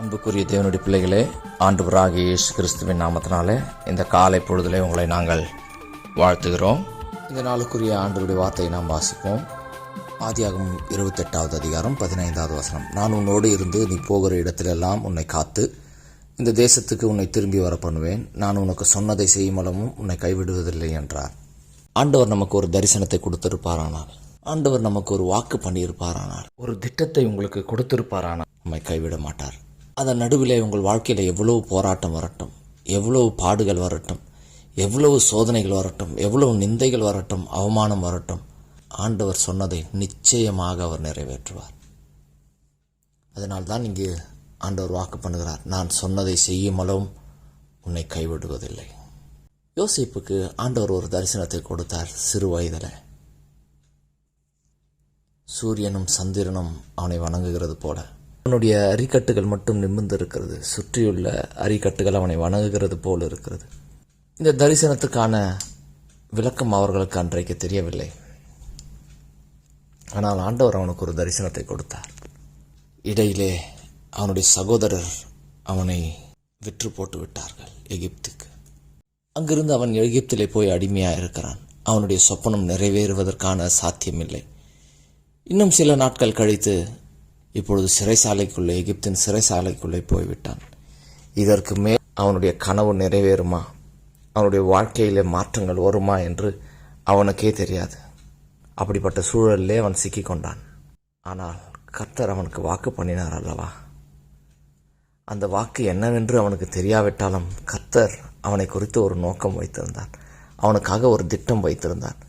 அன்புக்குரிய தேவனுடைய பிள்ளைகளே ஆண்டவராக இயேசு கிறிஸ்துவின் நாமத்தினாலே இந்த காலை பொழுதிலே உங்களை நாங்கள் வாழ்த்துகிறோம். இந்த நாளுக்குரிய ஆண்டவருடைய வார்த்தையை நாம் வாசிப்போம். ஆதியாகும் இருபத்தெட்டாவது அதிகாரம் பதினைந்தாவது வசனம். நான் உன்னோடு இருந்து நீ போகிற இடத்திலெல்லாம் உன்னை காத்து இந்த தேசத்துக்கு உன்னை திரும்பி வர பண்ணுவேன் நான் உனக்கு சொன்னதை செய்யும் அளவும் உன்னை கைவிடுவதில்லை என்றார். ஆண்டவர் நமக்கு ஒரு தரிசனத்தை கொடுத்திருப்பாரானால் ஆண்டவர் நமக்கு ஒரு வாக்கு பண்ணியிருப்பாரானால் ஒரு திட்டத்தை உங்களுக்கு கொடுத்திருப்பாரானால் நம்மை கைவிட மாட்டார். அதன் நடுவிலே உங்கள் வாழ்க்கையில் எவ்வளவு போராட்டம் வரட்டும் எவ்வளவு பாடுகள் வரட்டும் எவ்வளவு சோதனைகள் வரட்டும் எவ்வளவு நிந்தைகள் வரட்டும் அவமானம் வரட்டும். ஆண்டவர் சொன்னதை நிச்சயமாக அவர் நிறைவேற்றுவார். அதனால்தான் இங்கு ஆண்டவர் வாக்கு பண்ணுகிறார். நான் சொன்னதை செய்யும் அளவும் உன்னை கைவிடுவதில்லை. யோசிப்புக்கு ஆண்டவர் ஒரு தரிசனத்தை கொடுத்தார் சிறு வயதில். சூரியனும் சந்திரனும் அவனை வணங்குகிறது போல. அவனுடைய அரிக்கட்டுகள் மட்டும் நிமிர்ந்து இருக்கிறது சுற்றியுள்ள அரிக்கட்டுகள் அவனை வணங்குகிறது போல இருக்கிறது. இந்த தரிசனத்துக்கான விளக்கம் அவர்களுக்கு அன்றைக்கு தெரியவில்லை. ஆனால் ஆண்டவர் அவனுக்கு ஒரு தரிசனத்தை கொடுத்தார். இடையிலே அவனுடைய சகோதரர் அவனை விற்று போட்டு விட்டார்கள் எகிப்துக்கு. அங்கிருந்து அவன் எகிப்திலே போய் அடிமையாக இருக்கிறான். அவனுடைய சொப்பனம் நிறைவேறுவதற்கான சாத்தியமில்லை. இன்னும் சில நாட்கள் கழித்து இப்பொழுது சிறைசாலைக்குள்ளே எகிப்தின் சிறைசாலைக்குள்ளே போய்விட்டான். இதற்கு மேல் அவனுடைய கனவு நிறைவேறுமா? அவனுடைய வாழ்க்கையிலே மாற்றங்கள் வருமா என்று அவனுக்கே தெரியாது. அப்படிப்பட்ட சூழலிலே அவன் சிக்கிக்கொண்டான் ஆனால் கர்த்தர் அவனுக்கு வாக்கு பண்ணினார் அல்லவா? அந்த வாக்கு என்னவென்று அவனுக்கு தெரியாவிட்டாலும் கர்த்தர் அவனை குறித்து ஒரு நோக்கம் வைத்திருந்தார். அவனுக்காக ஒரு திட்டம் வைத்திருந்தான்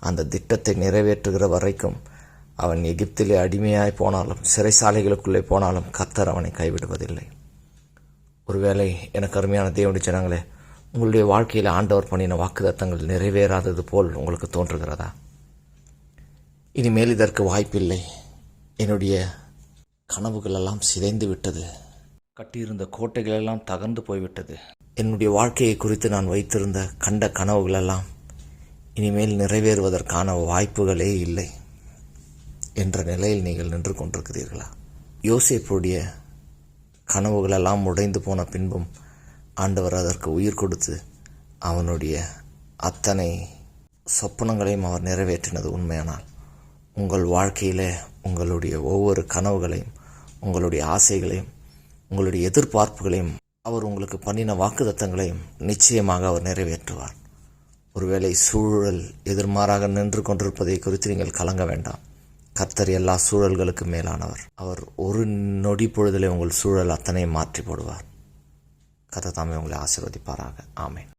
அந்த திட்டத்தை நிறைவேற்றுகிற வரைக்கும் அவன் எகிப்திலே அடிமையாய் போனாலும் சிறைசாலைகளுக்குள்ளே போனாலும் கத்தர் அவனை கைவிடுவதில்லை. ஒருவேளை எனக்கு அருமையான தேவனுடைய ஜனங்களே உங்களுடைய வாழ்க்கையில் ஆண்டவர் பண்ணின வாக்குதத்தங்கள் நிறைவேறாதது போல் உங்களுக்கு தோன்றுகிறதா? இனிமேல் இதற்கு வாய்ப்பில்லை. என்னுடைய கனவுகள் எல்லாம் சிதைந்து விட்டது. கட்டியிருந்த கோட்டைகள் எல்லாம் தகர்ந்து போய்விட்டது. என்னுடைய வாழ்க்கையை குறித்து நான் வைத்திருந்த கண்ட கனவுகளெல்லாம் இனிமேல் நிறைவேறுவதற்கான வாய்ப்புகளே இல்லை. என்ற நிலையில் நீங்கள் நின்று கொண்டிருக்கிறீர்களா? யோசிப்புடைய கனவுகளெல்லாம் உடைந்து போன பின்பும் ஆண்டவர் அதற்கு உயிர் கொடுத்து அவனுடைய அத்தனை சொப்பனங்களையும் அவர் நிறைவேற்றினது உண்மையானால் உங்கள் வாழ்க்கையிலே உங்களுடைய ஒவ்வொரு கனவுகளையும் உங்களுடைய ஆசைகளையும் உங்களுடைய எதிர்பார்ப்புகளையும் அவர் உங்களுக்கு பண்ணின வாக்குதத்தங்களையும் நிச்சயமாக அவர் நிறைவேற்றுவார். ஒருவேளை சூழல் எதிர்மாறாக நின்று கொண்டிருப்பதை குறித்து நீங்கள் கலங்க வேண்டாம். கர்த்தர் எல்லா சூழல்களுக்கு மேலானவர். அவர் ஒரு நொடி பொழுதிலே உங்கள் சூழல் அத்தனை மாற்றி போடுவார். கதை தாமே உங்களை ஆசிர்வதிப்பாராக. ஆமேன்.